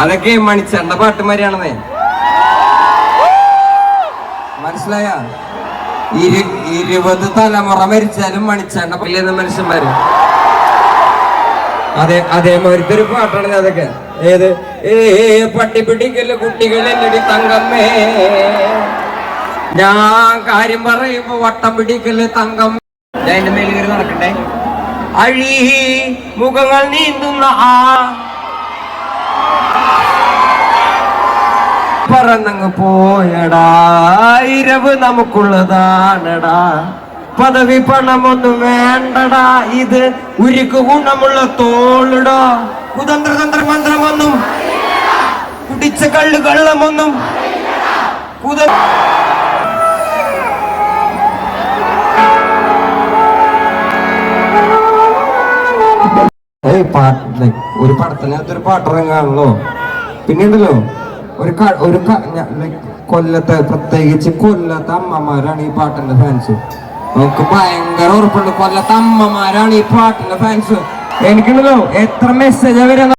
അതൊക്കെ മണിച്ചേണ്ട പാട്ടുമാരിയാണെന്നേ. മനസ്സിലായ? ഇരു ഇരുപത് തലമുറ മരിച്ചാലും മണിച്ചേണ്ട പിള്ളേന്ന് മനുഷ്യന്മാര്. അതെ അതേ ഒരു പാട്ടാണ് അതൊക്കെ. ഏത്? ഏ പട്ടി പിടിക്കൽ കുട്ടികളെല്ലടി തങ്കമ്മേ. ഞാൻ കാര്യം പറയുമ്പോ വട്ടം പിടിക്കൽ തങ്കം ഞാൻ എന്റെ മേലുകൾ നടക്കട്ടെ. അഴി മുഖങ്ങൾ നീന്തുന്ന ആ പറന്നങ്ങ് പോയടാ. ഇരവ് നമുക്കുള്ളതാണടാ. പദവി പണമൊന്നും വേണ്ടടാ. ഇത് ഉരുക്ക് ഗുണമുള്ള തോളിടാ. കുതന്ത്ര തന്ത്ര മന്ത്രമൊന്നും കുടിച്ച കള്ളു കള്ളമൊന്നും കുത ഏയ് പാട്ട് like ഒരു പടത്തിനകത്തൊരു പാട്ടിറങ്ങാണല്ലോ പിന്നെയുണ്ടല്ലോ. ഒരു ഒരു കൊല്ലത്തെ പ്രത്യേകിച്ച് കൊല്ലത്തെ അമ്മമാരാണ് ഈ പാട്ടിന്റെ ഫാൻസ് നമുക്ക് ഭയങ്കര ഉറപ്പുണ്ട്. കൊല്ലത്തെ അമ്മമാരാണ് ഈ പാട്ടിന്റെ ഫാൻസ് എനിക്കുണ്ടല്ലോ എത്ര മെസ്സേജ് വരെ